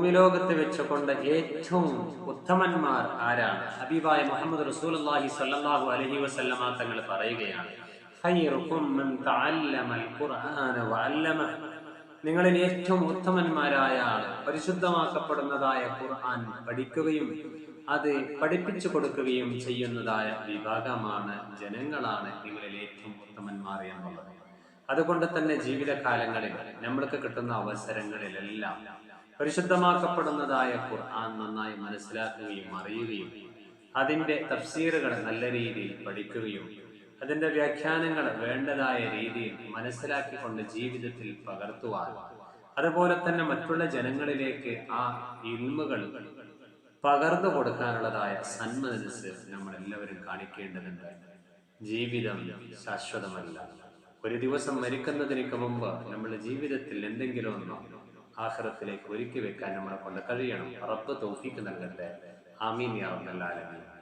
ഭൂമിലോകത്ത് വെച്ചുകൊണ്ട് ഏറ്റവും ഉത്തമന്മാർ ആരാണ്? ഹബീബായ മുഹമ്മദ് റസൂലുള്ളാഹി സല്ലാഹു അലഹി വസ്ലമ തങ്ങൾ പറയുകയാണ് നിങ്ങളിൽ ഏറ്റവും ഉത്തമന്മാരായ ആൾ പരിശുദ്ധമാക്കപ്പെടുന്നതായ ഖുർആൻ പഠിക്കുകയും അത് പഠിപ്പിച്ചു കൊടുക്കുകയും ചെയ്യുന്നതായ വിഭാഗമാണ് ജനങ്ങളാണ് നിങ്ങളിൽ ഏറ്റവും ഉത്തമന്മാർ എന്നുള്ളത്. അതുകൊണ്ട് തന്നെ ജീവിതകാലങ്ങളിൽ നമ്മൾക്ക് കിട്ടുന്ന അവസരങ്ങളിലെല്ലാം പരിശുദ്ധമാക്കപ്പെടുന്നതായ ഖുർആൻ നന്നായി മനസ്സിലാക്കുകയും അറിയുകയും അതിന്റെ തഫ്സീറുകൾ നല്ല രീതിയിൽ പഠിക്കുകയും അതിന്റെ വ്യാഖ്യാനങ്ങൾ വേണ്ടതായ രീതിയിൽ മനസ്സിലാക്കിക്കൊണ്ട് ജീവിതത്തിൽ പകർത്തുവാൻ അതുപോലെ തന്നെ മറ്റുള്ള ജനങ്ങളിലേക്ക് ആ ഇൽമുകൾ പകർന്നു കൊടുക്കാനുള്ളതായ സന്മനസ് നമ്മൾ എല്ലാവരും കാണിക്കേണ്ടതുണ്ട്. ജീവിതം ശാശ്വതമല്ല. ഒരു ദിവസം മരിക്കുന്നതിനൊക്കെ മുമ്പ് നമ്മുടെ ജീവിതത്തിൽ എന്തെങ്കിലും ഒന്ന് ആഹ്റത്തിലേക്ക് ഒരുക്കി വെക്കാൻ നമ്മളെ കൊണ്ട് കഴിയണം. റബ്ബ് തോഫിക്ക് നൽകട്ടെ. ആമീൻ യാ റബ്ബൽ ആലമീൻ.